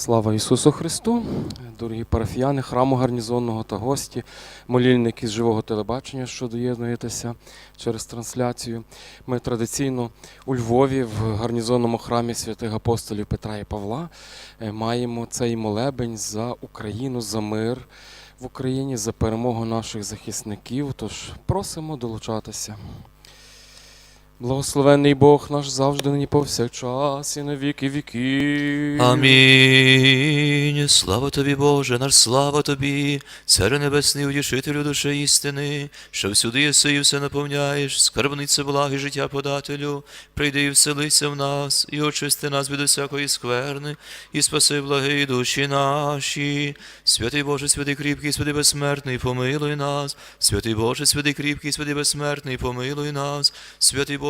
Слава Ісусу Христу, дорогі парафіяни храму гарнізонного та гості, молільники з живого телебачення, що доєднуєтеся через трансляцію. Ми традиційно у Львові в гарнізонному храмі святих апостолів Петра і Павла е, маємо цей молебень за Україну, за мир в Україні, за перемогу наших захисників. Тож просимо долучатися. Благословенний Бог наш завжди нині повсякчас і на віки віків. Амінь. Слава тобі, Боже, наш слава тобі, Царе Небесний, утішителю душі істини, що всюди єси і все наповняєш, скарбниця благи життя подателю, прийди і вселися в нас, і очисти нас від усякої скверни, і спаси благи душі наші. Святий Боже, святий кріпкий, святий безсмертний, помилуй нас. Святий Боже, святий кріпкий, святий безсмертний, помилуй нас. Святий Боже,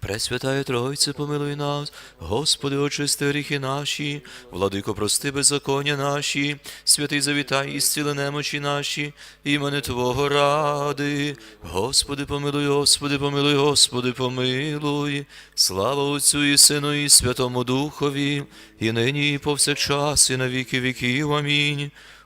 Пресвятая Тройце, помилуй нас, Господи, очисти гріхи наші, владико, прости беззаконня наші, святий завітай і зціли немочі наші, імени Твого ради. Господи, помилуй, Господи, помилуй, Господи, помилуй. Слава Отцю і Сину, і Святому Духові, і нині, і повсякчас, і на віки віків. Амінь.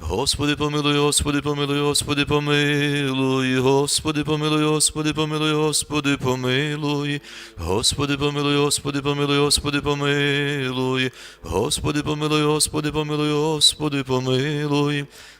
Господи, помилуй, Господи, помилуй, Господи, помилуй, Господи, помилуй, Господи, помилуй, Господи, помилуй, Господи, помилуй, Господи, помилуй, Господи, помилуй, Господи, помилуй, Господи, помилуй, Господи, помилуй.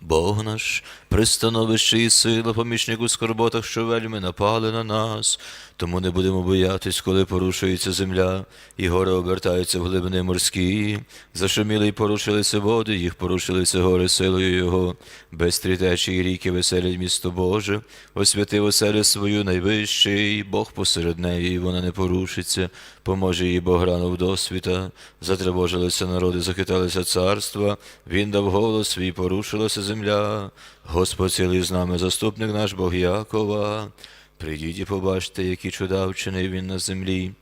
Бог наш, пристановище і сила, помічник у скорботах, що вельми напали на нас. Тому не будемо боятись, коли порушується земля, і гори обертаються в глибини морські. Зашуміли й порушилися води, їх порушилися гори силою Його. Без течі і ріки веселять місто Боже, освятив оселю свою найвищий, Бог посеред неї, і вона не порушиться. Поможе їй Бог рано в досвіта. Затривожилися народи, захиталися царства. Він дав голос свій, порушилася земля. Господь цілий з нами, заступник наш Бог Якова. Прийдіть і побачте, які чуда вчинив він на землі.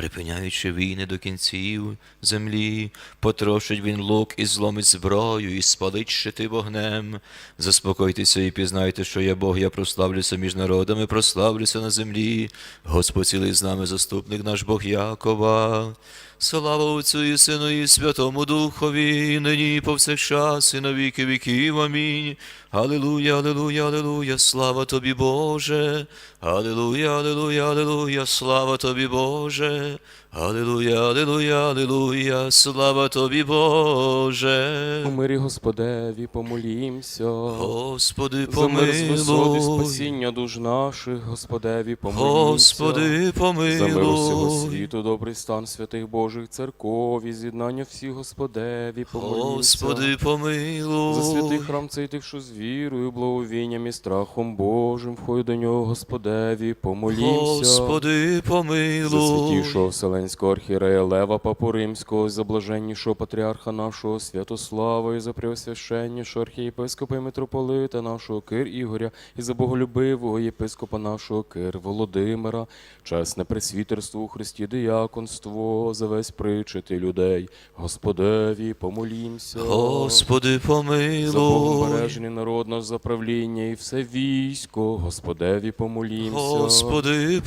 Припиняючи війни до кінців землі, потрошить він лук і зломить зброю, і спалить щити вогнем. Заспокойтеся і пізнайте, що я Бог, я прославлюся між народами, прославлюся на землі. Господь цілий з нами, заступник наш Бог Якова. Слава Отцю і Сину, і Святому Духові, і нині, і повсякчас, і на віки віків. Амінь. Алілуя, алілуя, алілуя, слава тобі, Боже. Алілуя, алілуя, алілуя, слава тобі, Боже. Алілуя, алілуя, алілуя, слава тобі, Боже. У мирі Господеві помолімся. Господи, За помилуй. спасіння душ наших, Господеві помолімся. Господи, За мир усього помилуй. світу, добрий стан святих Божих церков, і з'єднання всіх Господеві помолімся. Господи, помилуй. За святий храм цей тих, що з вірою, благовінням і страхом Божим, входь до нього, Господеві, помолімся. Господи, помилуй. За помилуй. святішого Вселенського архієрея Лева Папу Римського, за блаженнішого патріарха нашого Святослава, і за преосвященнішого архієпископа і митрополита нашого Кир Ігоря, і за боголюбивого єпископа нашого Кир Володимира, чесне пресвітерство у Христі дияконство, за весь причити людей, Господеві, помолімся. Господи, За Богом помилуй. бережений народ наш за правління і все військо, Господеві помолімся. Господи,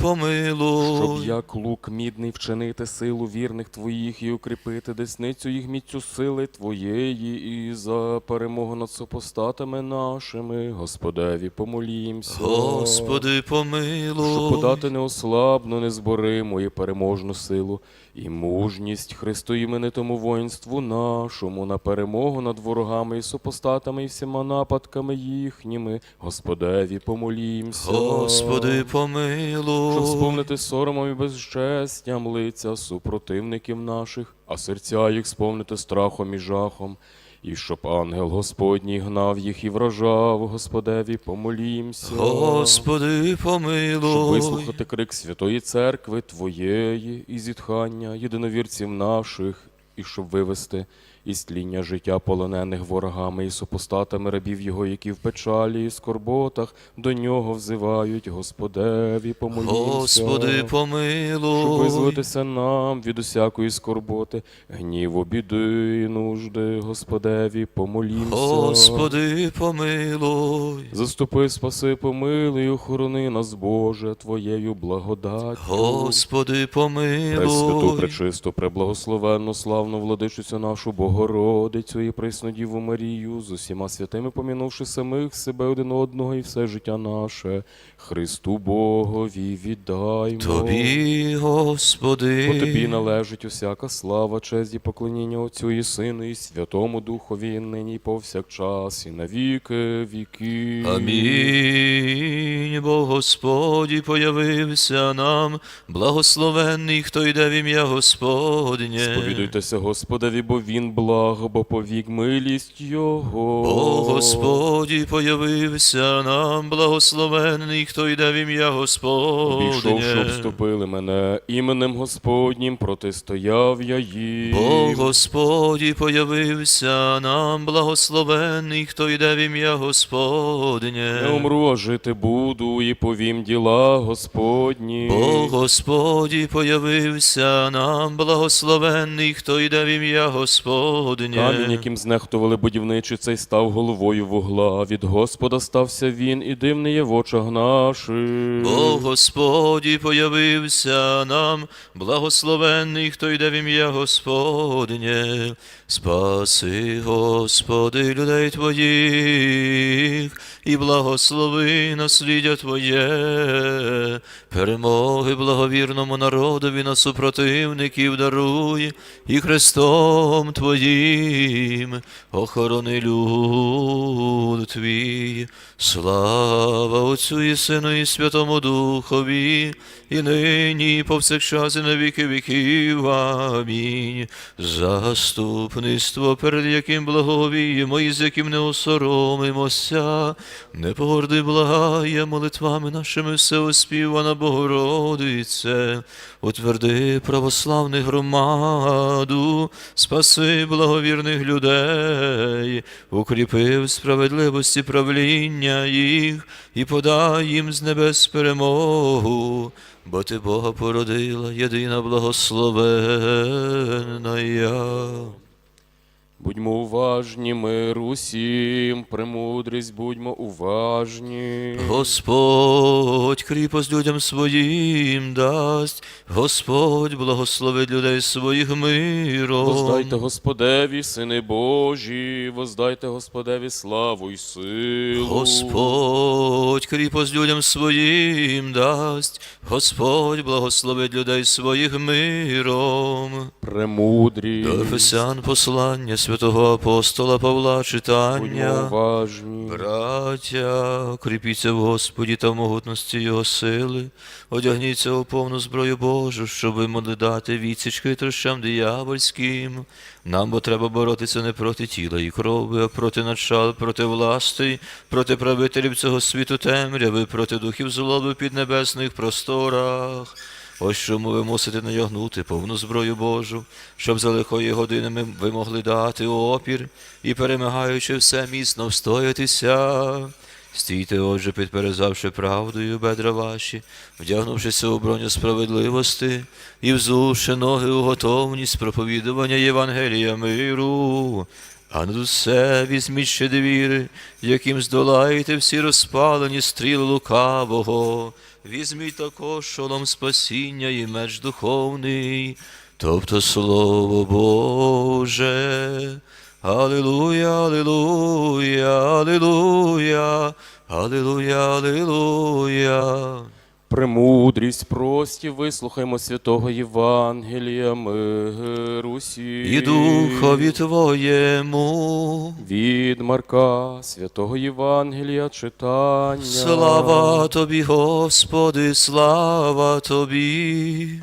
Щоб як лук мідний вчинив зміцнити силу вірних твоїх і укріпити десницю їх міцю сили твоєї, і за перемогу над супостатами нашими, Господеві, помолімся. Господи, Щоб помилуй. подати неослабну, незборимо і переможну силу і мужність Христу іменитому воїнству нашому на перемогу над ворогами і супостатами і всіма нападками їхніми. Господеві, помолімся. Господи, помилуй. Щоб сповнити соромом і безчестям лиця супротивників наших, а серця їх сповнити страхом і жахом. І щоб ангел Господній гнав їх і вражав, Господеві, помолімся. Господи, Щоб вислухати крик Святої Церкви Твоєї і зітхання єдиновірців наших, і щоб вивести із тління життя полонених ворогами і супостатами рабів Його, які в печалі і скорботах до нього взивають, Господеві, помолімся. Господи, Щоб помилуй. визволитися нам від усякої скорботи, гніву, біди і нужди, Господеві, помолімся. Господи, помилуй. Заступи, спаси, помилуй, охорони нас, Боже, Твоєю благодаттю. Господи, Пресвяту, помилуй. пречисту, преблагословенну, славну владичицю нашу Богородицю і Преснодіву Марію, з усіма святими помінувши самих себе один одного і все життя наше, Христу Богові віддаймо. Тобі, Господи. Бо тобі належить усяка слава, честь і поклоніння Отцю і Сину, і Святому Духові, і нині і повсякчас, і на віки віки. Амінь. Бо Господі появився нам, благословенний, хто йде в ім'я Господнє. Сповідуйтеся Господеві, бо Він благ, бо повік милість Його. Бо Господі появився нам, благословенний, хто йде в ім'я Господнє. вступили мене, іменем Господнім протистояв я їм. Бо Господі появився нам, благословенний, хто йде в ім'я Господнє. Не умру, а жити буду, і повім діла Господні. Бо Господі появився нам, благословенний, хто йде в ім'я Господнє. Камінь, яким знехтували будівничі, цей став головою вугла. Від Господа стався він, і дивний є в очах наших. Бо Господі появився нам, благословенний, хто йде в ім'я Господнє. Спаси, Господи, людей Твоїх, і благослови насліддя Твоє, перемоги благовірному народові на супротивників даруй, і Христом Твоїм охорони люд Твій. Слава Отцю і Сину і Святому Духові, і нині, і повсякчас, і на віки віків. Амінь. Заступництво, перед яким благовіємо, і з яким не осоромимося, не погорди благає молитвами нашими всеоспівана Богородице, утверди православних громаду, спаси благовірних людей, укріпив справедливості правління їх і подай їм з небес перемогу, бо ти Бога породила, єдина благословенна. Будьмо уважні, мир усім, премудрість, будьмо уважні. Господь кріпость людям своїм дасть, Господь благословить людей своїх миром. Воздайте Господеві, сини Божі, воздайте Господеві славу й силу. Господь кріпость людям своїм дасть, Господь благословить людей своїх миром. Премудрі, До Ефесян послання святого апостола Павла читання. уважні. Браття, кріпіться в Господі та в могутності Його сили, одягніться у повну зброю Божу, щоб ви могли дати відсіч хитрощам диявольським. Нам бо треба боротися не проти тіла і крови, а проти начал, проти властей, проти правителів цього світу темряви, проти духів злоби в піднебесних просторах. Ось чому ви мусите надягнути повну зброю Божу, щоб за лихої години ви могли дати опір і, перемагаючи все, міцно встоятися. Стійте, отже, підперезавши правдою бедра ваші, вдягнувшися у броню справедливості і взувши ноги у готовність проповідування Євангелія миру. А над усе візьміть ще двіри, яким здолаєте всі розпалені стріли лукавого. Візьміть також шолом спасіння і меч духовний, тобто Слово Боже. Алілуя, алілуя, алілуя, алілуя, алілуя. Премудрість прості, вислухаймо святого Євангелія миру сі. І духові Твоєму. Від Марка, святого Євангелія читання. Слава Тобі, Господи, слава Тобі.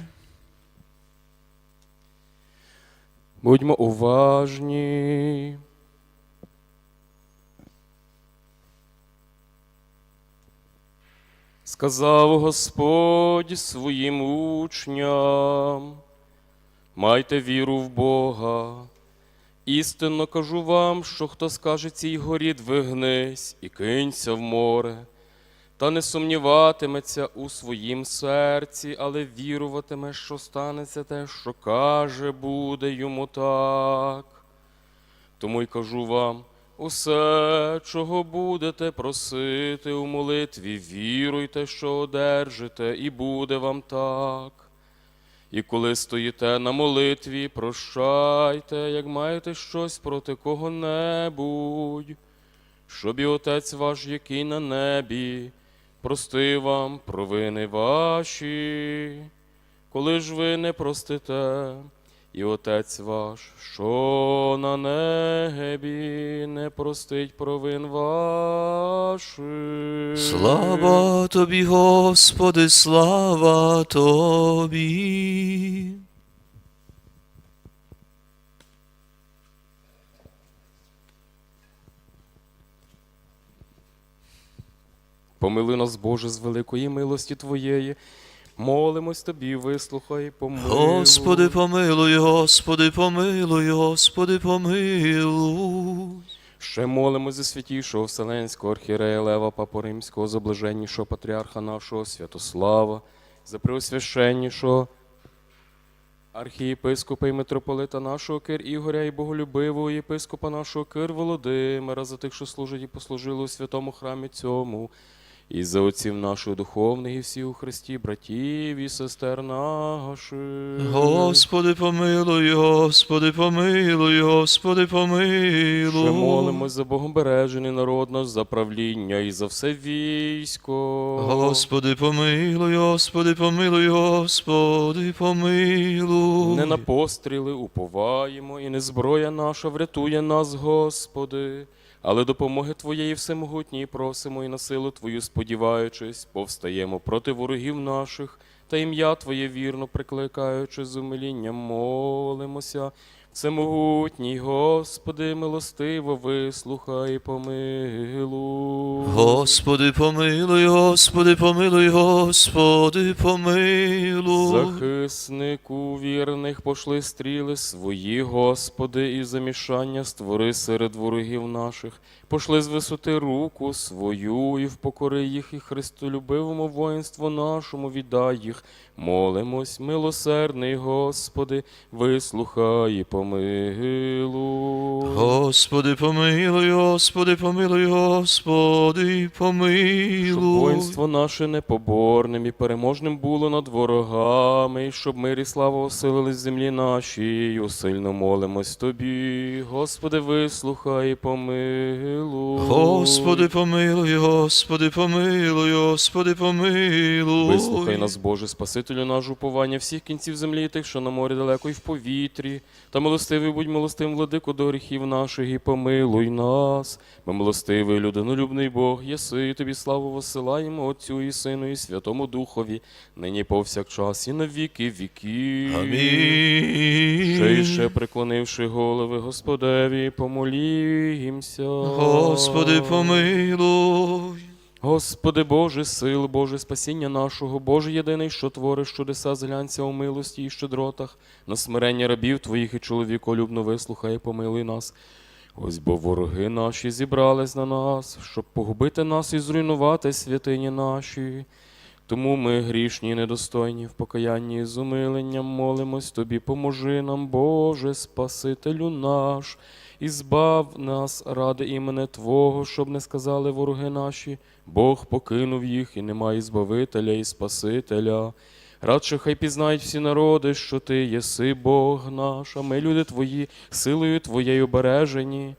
Будьмо уважні. Сказав Господь своїм учням, майте віру в Бога. Істинно кажу вам, що хто скаже цій горі двигнись і кинься в море, та не сумніватиметься у своїм серці, але віруватиме, що станеться те, що каже, буде йому так. Тому й кажу вам, усе, чого будете просити у молитві, віруйте, що одержите, і буде вам так. І коли стоїте на молитві, прощайте, як маєте щось проти кого-небудь, щоб і Отець ваш, який на небі, простив вам провини ваші, коли ж ви не простите, і Отець ваш, що на небі, не простить провин ваших. Слава Тобі, Господи, слава Тобі. Помили нас, Боже, з великої милості Твоєї. Молимось тобі, вислухай, помилуй. Господи, помилуй, Господи, помилуй, Господи, помилуй. Ще молимось за святішого Вселенського архірея Лева Папу Римського, за блаженнішого патріарха нашого Святослава, за преосвященнішого архієпископа і митрополита нашого Кир Ігоря і боголюбивого єпископа нашого Кир Володимира, за тих, що служать і послужили у святому храмі цьому, і за отців наших духовних і всіх у Христі, братів і сестер наших. Господи, помилуй, Господи, помилуй, Господи, помилуй. Ще молимось за Богобережений народ наш, за правління і за все військо. Господи, помилуй, Господи, помилуй, Господи, помилуй. Не на постріли уповаємо, і не зброя наша врятує нас, Господи. Але допомоги Твоєї всемогутній просимо і на силу Твою сподіваючись, повстаємо проти ворогів наших, та ім'я Твоє вірно прикликаючи з умилінням, молимося. Всемогутній, Господи, милостиво вислухай, помилуй. Господи, помилуй, Господи, помилуй, Господи, помилуй. Захиснику вірних пошли стріли свої, Господи, і замішання створи серед ворогів наших. Пошли з висоти руку свою, і впокори їх, і Христолюбивому воїнству нашому віддай їх. Молимось, милосердний Господи, вислухай і помилуй. Господи, помилуй, Господи, помилуй, Господи, Щоб помилуй. воїнство наше непоборним і переможним було над ворогами, і щоб мир і слава оселились в землі нашій, усильно молимось Тобі, Господи, вислухай і помилуй. Господи, помилуй, Господи, помилуй, Господи, помилуй. Вислухай нас, Боже, Спасителю наш уповання всіх кінців землі, тих, що на морі далеко і в повітрі. Та милостивий будь милостивим, владику, до гріхів наших, і помилуй нас. Ми милостивий, людинолюбний Бог, єси, тобі славу посилаємо Отцю і Сину, і Святому Духові, нині повсякчас, і на віки віків. Амінь. Ще й ще преклонивши голови Господеві, помолімся. Господи, помилуй. Господи Боже, сил, Боже, спасіння нашого, Боже єдиний, що твориш чудеса, зглянься у милості і щедротах, на смирення рабів Твоїх і чоловіколюбно вислухай, і помилуй нас. Ось бо вороги наші зібрались на нас, щоб погубити нас і зруйнувати святині наші. Тому ми, грішні і недостойні, в покаянні і з умиленням молимось Тобі, поможи нам, Боже, Спасителю наш, і збав нас ради імени Твого, щоб не сказали вороги наші. Бог покинув їх, і немає збавителя і Спасителя. Радше хай пізнають всі народи, що ти єси Бог наш, а ми, люди твої, силою твоєю бережені.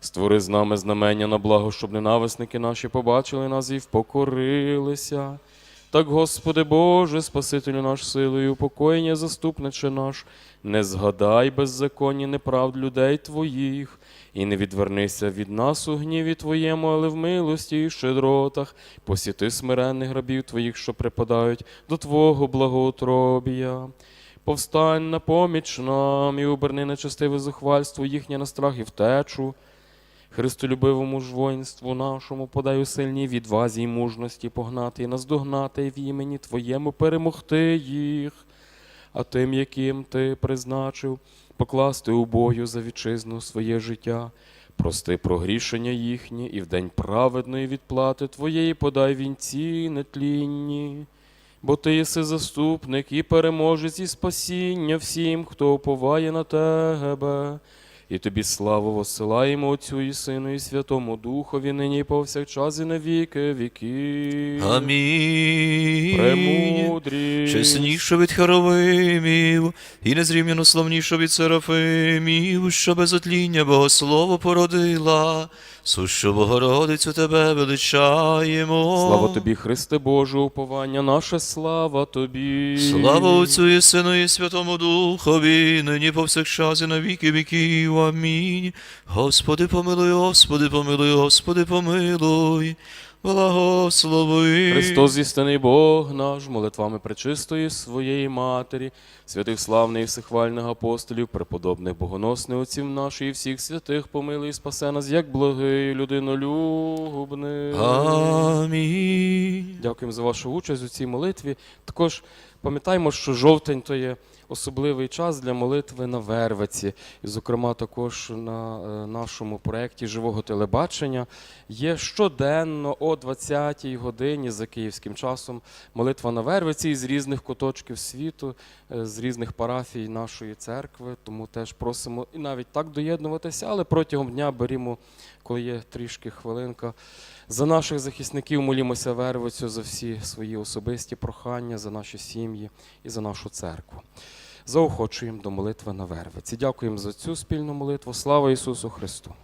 Створи з нами знамення на благо, щоб ненависники наші побачили нас і впокорилися. Так, Господи Боже, Спасителю наш силою, упокоєння заступниче наш, не згадай беззаконні неправд людей Твоїх, і не відвернися від нас у гніві Твоєму, але в милості і щедротах, посіти смиренних рабів Твоїх, що припадають до Твого благоутробія. Повстань на поміч нам і оберни нечестиве зухвальство їхнє на страх і втечу. Христолюбивому ж воїнству нашому подай у сильній відвазі й мужності погнати і наздогнати і в імені Твоєму перемогти їх, а тим, яким ти призначив, покласти у бою за вітчизну своє життя. Прости прогрішення їхні, і в день праведної відплати Твоєї подай вінці нетлінні. Бо ти єси заступник і переможець, і спасіння всім, хто уповає на тебе. І тобі славу воссилаємо Отцю і Сину, і Святому Духові, нині і повсякчас, і на віки віків. Амінь. Премудрість. Чесніше від Херовимів, і незрівняно славніше від Серафимів, що без отління Богослово породила, сущу Богородицю тебе величаємо. Слава тобі, Христе Боже, уповання наше, слава тобі. Слава Отцю і Сину і Святому Духові, нині повсякчас і на віки віків. Амінь. Господи, помилуй, Господи, помилуй, Господи, помилуй. Благослови. Христос істинний Бог наш, молитвами пречистої своєї Матері, святих славних і всехвальних апостолів, преподобних богоносних отців наших і всіх святих помилуй і спасе нас, як благий людинолюбний. Амінь. Дякуємо за вашу участь у цій молитві. Також пам'ятаємо, що жовтень то є особливий час для молитви на Вервиці. І, зокрема, також на е, нашому проєкті живого телебачення є щоденно о 20-й годині за київським часом молитва на Вервиці із різних куточків світу, е, з різних парафій нашої церкви. Тому теж просимо і навіть так доєднуватися, але протягом дня берімо, коли є трішки хвилинка. За наших захисників молімося Вервицю за всі свої особисті прохання, за наші сім'ї і за нашу церкву. Заохочуємо до молитви на Вервиці. Дякуємо за цю спільну молитву. Слава Ісусу Христу!